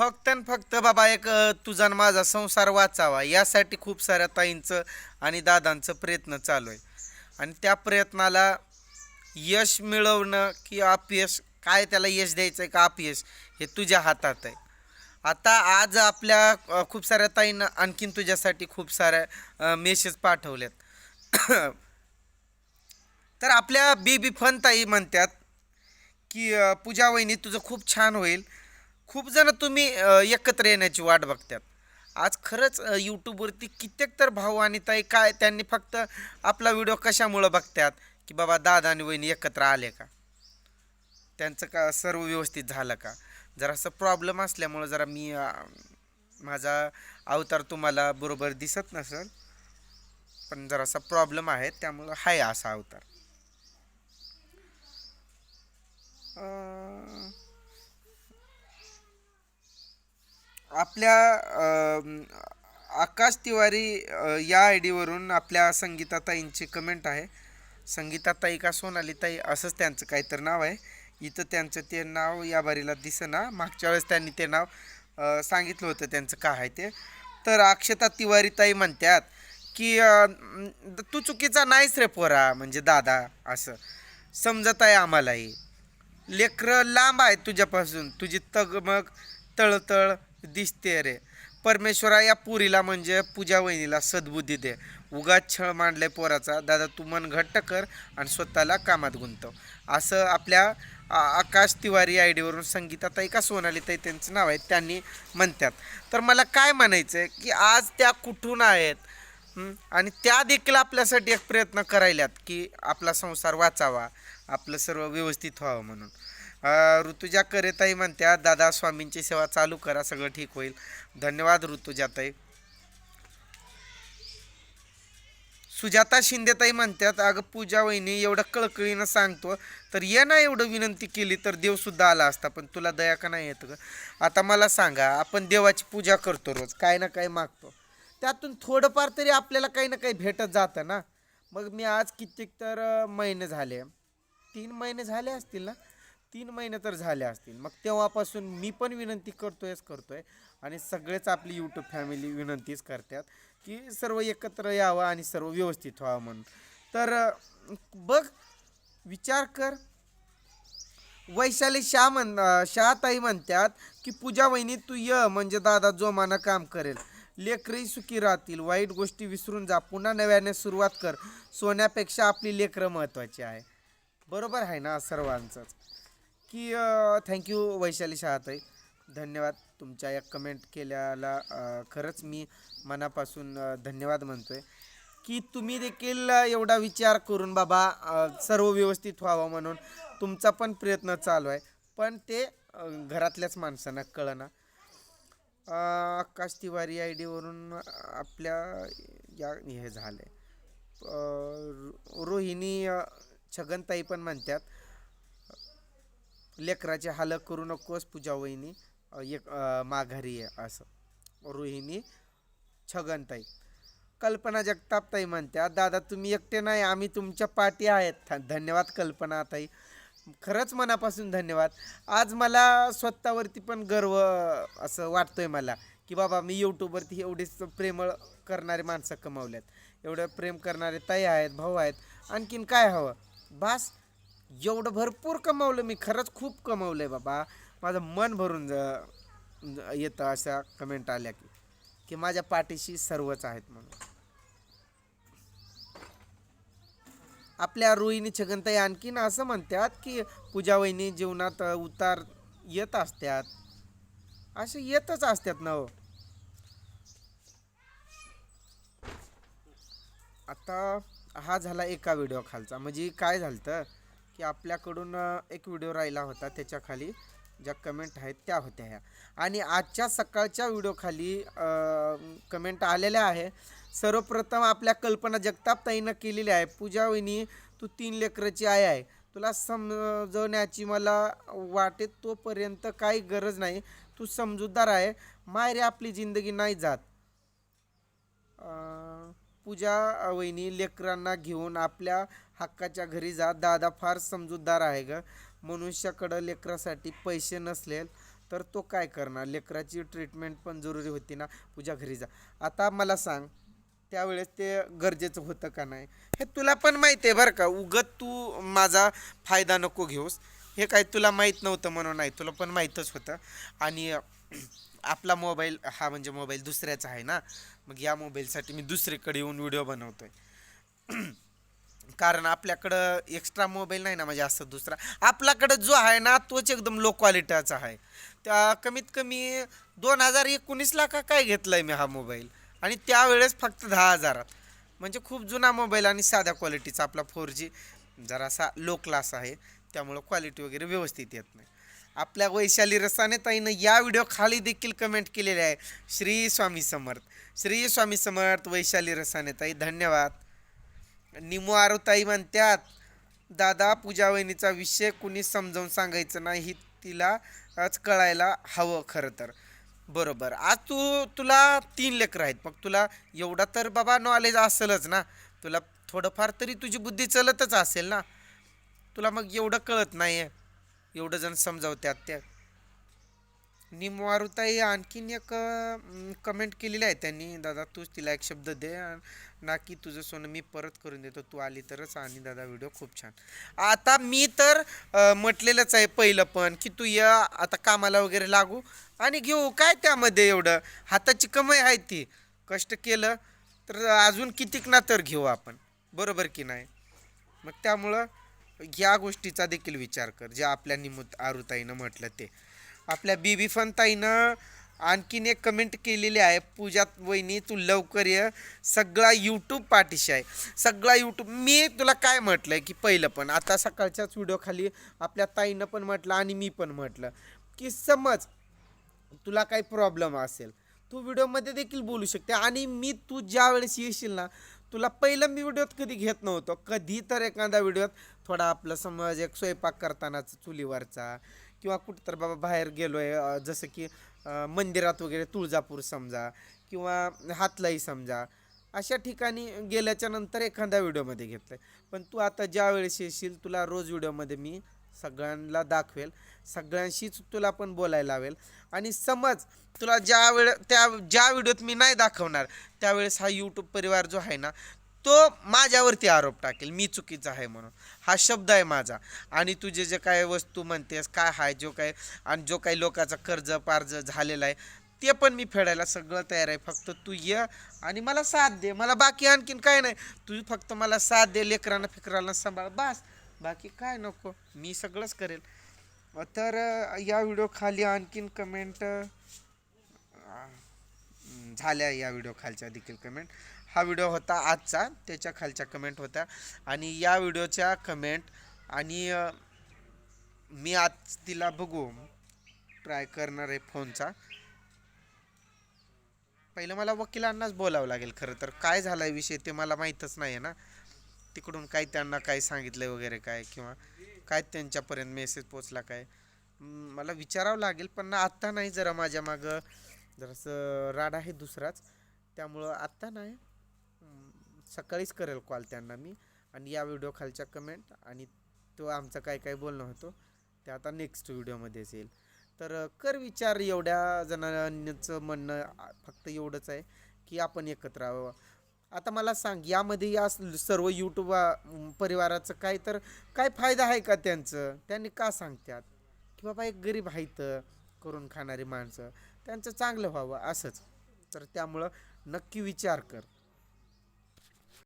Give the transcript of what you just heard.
फक्त आणि फक्त बाबा एक तुझा आणि माझा संसार वाचावा यासाठी खूप साऱ्या ताईंचं आणि दादांचं प्रयत्न चालू आहे आणि त्या प्रयत्नाला यश मिळवणं की अपयश काय त्याला यश द्यायचं आहे का अपयश हे तुझ्या हातात आहे. आता आज आपल्या खूप साऱ्या ताईंना आणखीन तुझ्यासाठी खूप साऱ्या मेसेज पाठवल्यात. तर आपल्या बी फन ताई म्हणतात की पूजा वहिनी तुझं खूप छान होईल. खूप जण तुम्ही एकत्र येण्याची वाट बघतात. आज खरंच यूट्यूबवरती कित्येक तर भाऊ आणि ताई काय त्यांनी फक्त आपला व्हिडिओ कशामुळं बघतात? की बाबा दादा आणि वहिनी एकत्र आले का? त्यांचं का सर्व व्यवस्थित झालं का? जरासं प्रॉब्लेम असल्यामुळं जरा मी माझा अवतार तुम्हाला बरोबर दिसत नसेल. पण जरासा प्रॉब्लेम आहे त्यामुळं आहे असा अवतार. आपल्या आकाश तिवारी या आय डीवरून आपल्या संगीताताईंची कमेंट आहे. संगीताताई का सोनालीताई असंच त्यांचं काहीतरी नाव आहे. इथं त्यांचं ते नाव या बारीला दिसेना. मागच्या वेळेस त्यांनी ते नाव सांगितलं होतं त्यांचं काय आहे ते. तर अक्षता तिवारी ताई म्हणतात की तू चुकीचा नाहीस रे पोरा म्हणजे दादा असं. समजत आहे आम्हालाही. लेकरं लांब आहे तुझ्यापासून. तुझी तगमग तळतळ दिसते रे. परमेश्वरा या पुरीला म्हणजे पूजा वहिनीला सद्बुद्धी दे. उगाच छळ मांडलाय पोराचा. दादा तू मन घट्ट कर आणि स्वतःला कामात गुंतव. असं आपल्या आ- आकाश तिवारी आय डीवरून संगीताताई का सोनालीताई त्यांचं नाव आहे त्यांनी म्हणतात. तर मला काय म्हणायचं आहे की आज त्या कुठून आहेत? आणि त्या देखील आपल्यासाठी एक प्रयत्न करायल्यात की आपला संसार वाचावा. आपलं सर्व व्यवस्थित व्हावं म्हणून. ऋतुजा करेताई म्हणत्या दादा स्वामींची सेवा चालू करा सगळं ठीक होईल. धन्यवाद ऋतुजाताई. सुजाता शिंदेताई म्हणतात अगं पूजा वहिनी एवढं कळकळीनं सांगतो तर ये ना एवढं विनंती केली तर देवसुद्धा आला असता पण तुला दया का नाही येत ग? आता मला सांगा आपण देवाची पूजा करतो रोज काय ना काय मागतो. त्यातून थोडंफार तरी आपल्याला काही ना काही भेटत जातं ना. मग मी आज कित्येक तर महिने झाले. तीन महिने झाले असतील ना? तीन महिने तर झाले असतील. मग तेव्हापासून मी पण विनंती करतोयच करतोय. आणि सगळेच आपली यूट्यूब फॅमिली विनंतीच करतात की सर्व एकत्र यावं आणि सर्व व्यवस्थित व्हावं म्हणून. तर बघ विचार कर. वैशाली शाह म्हण अं, शाहताई म्हणतात की पूजा वहिनी तू ये म्हणजे दादा जोमानं काम करेल. लेकरही सुखी राहतील. वाईट गोष्टी विसरून जा. पुन्हा नव्याने सुरुवात कर. सोन्यापेक्षा आपली लेकरं महत्त्वाची आहे. बरोबर आहे ना सर्वांचंच. की थँक्यू वैशाली शहाताई. धन्यवाद तुमच्या या कमेंट केल्याला. खरंच मी मनापासून धन्यवाद म्हणतो आहे की तुम्ही देखील एवढा विचार करून बाबा सर्व व्यवस्थित व्हावं म्हणून तुमचा पण प्रयत्न चालू आहे. पण ते घरातल्याच माणसांना कळना. आकाश तिवारी आय डीवरून आपल्या या हे झालं आहे रोहिणी छगनताई पण म्हणतात. लेकराचे हाल करू नकोस पूजा वहिनी. एक माघारी आहे असं. रोहिणी छगनताई. कल्पना जगतापताई म्हणत्या दादा तुम्ही एकटे नाही आम्ही तुमच्या पाठी आहेत. धन्यवाद कल्पना ताई. खरंच मनापासून धन्यवाद. आज मला स्वतःवरती पण गर्व असं वाटतोय मला की बाबा मी यूट्यूबवरती एवढीच प्रेमळ करणारे माणसं कमावल्यात. एवढं प्रेम करणारे ताई आहेत भाऊ आहेत. आणखीन काय हवं? बास एवढं भरपूर कमावलं मी खरंच खूप कमावलं आहे बाबा. माझं मन भरून ज- येतं अशा कमेंट आल्या की की माझ्या पाठीशी सर्वच आहेत म्हणून. आपल्या रोहिणी छगनताई आणखीन असं म्हणतात की पूजा वहिनी जीवनात उतार येत असतात. असे येतच असतात ना हो. आता हा झाला एका व्हिडिओ खालचा. म्हणजे काय झालं की आपल्याकडून एक व्हिडिओ राहिला होता त्याच्याखाली ज्या कमेंट आहेत त्या होत्या ह्या. आणि आजच्या सकाळच्या व्हिडिओखाली कमेंट आलेल्या आहे. सर्वप्रथम आपल्या कल्पना जगताप ताईनं केलेली आहे. पूजा वहिनी तू तीन लेकराची आई आहे. तुला समजवण्याची मला वाटे तोपर्यंत काही गरज नाही. तू समजूतदार आहे. मायरे आपली जिंदगी नाही जात. पूजा वहिनी लेकरांना घेऊन आपल्या हक्काच्या घरी जा. दादा फार समजूतदार आहे ग. मनुष्याकडं लेकरासाठी पैसे नसले तर तो काय करणार? लेकराची ट्रीटमेंट पण जरुरी होती ना. पूजा घरी जा. आता मला सांग त्यावेळेस ते गरजेचं होतं का नाही? हे तुला पण माहिती आहे बरं का. उगत तू माझा फायदा नको घेऊस. हे काय तुला माहीत नव्हतं म्हणून नाही तुला पण माहीतच होतं. आणि आपला मोबाईल हा म्हणजे मोबाईल दुसऱ्याचा आहे ना. मग या मोबाईलसाठी मी दुसरीकडे येऊन व्हिडिओ बनवतो आहे कारण आपल्याकडं एक्स्ट्रा मोबाईल नाही ना म्हणजे असं दुसरा. आपल्याकडं जो आहे ना तोच एकदम लो क्वालिटीचा आहे. त्या कमीत कमी दोन हजार एकोणीसला का काय घेतला आहे मी हा मोबाईल? आणि त्यावेळेस फक्त दहा हजारात. म्हणजे खूप जुना मोबाईल आणि साध्या क्वालिटीचा आपला फोर जी जरासा लो क्लास आहे. त्यामुळं क्वालिटी वगैरे व्यवस्थित येत नाही. आपल्या वैशाली रसाने ताईनं या व्हिडिओ खाली देखील कमेंट केलेले आहे. श्री स्वामी समर्थ. श्री स्वामी समर्थ वैशाली रसानेताई धन्यवाद. निमो म्हणतात दादा पूजा वहिनीचा विषय कुणी समजावून सांगायचं नाही ही तिला आज कळायला हवं खरं तर. बरोबर. आज तू तुला तीन लेकरं आहेत मग तुला एवढा तर बाबा नॉलेज असेलच ना. तुला थोडंफार तरी तुझी बुद्धी चलतच असेल ना. तुला मग एवढं कळत नाही आहे एवढं जण समजावत्यात त्या निमवारुताई आणखीन एक कमेंट केलेली आहे त्यांनी. दादा तूच तिला एक शब्द दे ना की तुझं सोनं मी परत करून देतो. तू आली तरच आणि दादा व्हिडिओ खूप छान. आता मी तर म्हटलेलंच आहे पहिलं पण की तू या आता कामाला वगैरे लागू आणि घेऊ. काय त्यामध्ये एवढं? हाताची कमाई आहे ती. कष्ट केलं तर अजून कितीक ना तर घेऊ आपण. बरोबर की नाही? मग त्यामुळं या गोष्टीचा देखील विचार कर. जे आपल्या निमुत आरुताईनं म्हटलं ते. आपल्या बीबी फनताईनं आणखीन एक कमेंट केलेली आहे. पूजा वहिनी तू लवकर ये. सगळा यूट्यूब पाठीशी आहे. सगळा यूट्यूब मी तुला काय म्हटलं आहे की पहिलं पण आता सकाळच्याच व्हिडिओ खाली आपल्या ताईनं पण म्हटलं आणि मी पण म्हटलं की समज तुला काही प्रॉब्लेम असेल तू व्हिडिओमध्ये देखील बोलू शकते आणि मी तू ज्या वेळेस येशील ना तुला पहिलं मी व्हिडिओत कधी घेत नव्हतो. कधी तर एखादा व्हिडिओत थोडा आपला समज एक स्वयंपाक करतानाचा चुलीवरचा किंवा कुठं तर बाबा बाहेर गेलो आहे जसं की मंदिरात वगैरे तुळजापूर समजा किंवा हातलाई समजा अशा ठिकाणी गेल्याच्यानंतर एखाद्या व्हिडिओमध्ये घेतलं आहे पण तू आता ज्या वेळेस येशील तुला रोज व्हिडिओमध्ये मी सगळ्यांना दाखवेल सगळ्यांशीच तुला पण बोलायला लावेल. आणि समज तुला ज्या वेळ त्या ज्या व्हिडिओत मी नाही दाखवणार त्यावेळेस हा यूट्यूब परिवार जो आहे ना तो माझ्यावरती आरोप टाकेल मी चुकीचा आहे म्हणून. हा शब्द आहे माझा. आणि तुझे जे काय वस्तू म्हणतेस काय आहे जो काय आणि जो काही लोकाचा कर्ज पार्ज झालेला आहे ते पण मी फेडायला सगळं तयार आहे. फक्त तू ये आणि मला साथ दे. मला बाकी आणखीन काय नाही. तू फक्त मला साथ दे लेकरांना फिकरांना सांभाळ. बस. बाकी काय नको. मी सगळंच करेल. तर या व्हिडिओ खाली आणखीन कमेंट झाल्या या व्हिडिओ खालच्या देखील कमेंट हा व्हिडिओ होता आजचा. त्याच्या खालच्या कमेंट होत्या. आणि या व्हिडिओच्या कमेंट आणि मी आज तिला बघू. ट्राय करणार आहे फोनचा. पहिलं मला वकिलांनाच बोलावं लागेल खरं तर. काय झाला आहे विषय ते मला माहीतच नाही आहे ना. तिकडून काय त्यांना काय सांगितलं वगैरे काय किंवा काय त्यांच्यापर्यंत मेसेज पोचला काय. मला विचारावं लागेल पण ना आत्ता नाही जरा माझ्या मागं. जरासं राड आहे दुसराच. त्यामुळं आत्ता नाही. सकाळीच करेल कॉल त्यांना मी. आणि या व्हिडिओ खालच्या कमेंट आणि तो आमचं काय काय बोलणं होतो ते आता नेक्स्ट व्हिडिओमध्येच येईल. तर कर विचार एवढ्या जणांचं म्हणणं फक्त एवढंच आहे की आपण एकत्र राहावं आता मला सांग यामध्ये या सर्व यूट्यूब परिवाराचं काय तर काय फायदा आहे का त्यांचं? त्यांनी का सांगतात की बाबा एक गरीब आहेत करून खाणारी माणसं. त्यांचं चांगलं व्हावं असंच. तर त्यामुळं नक्की विचार कर.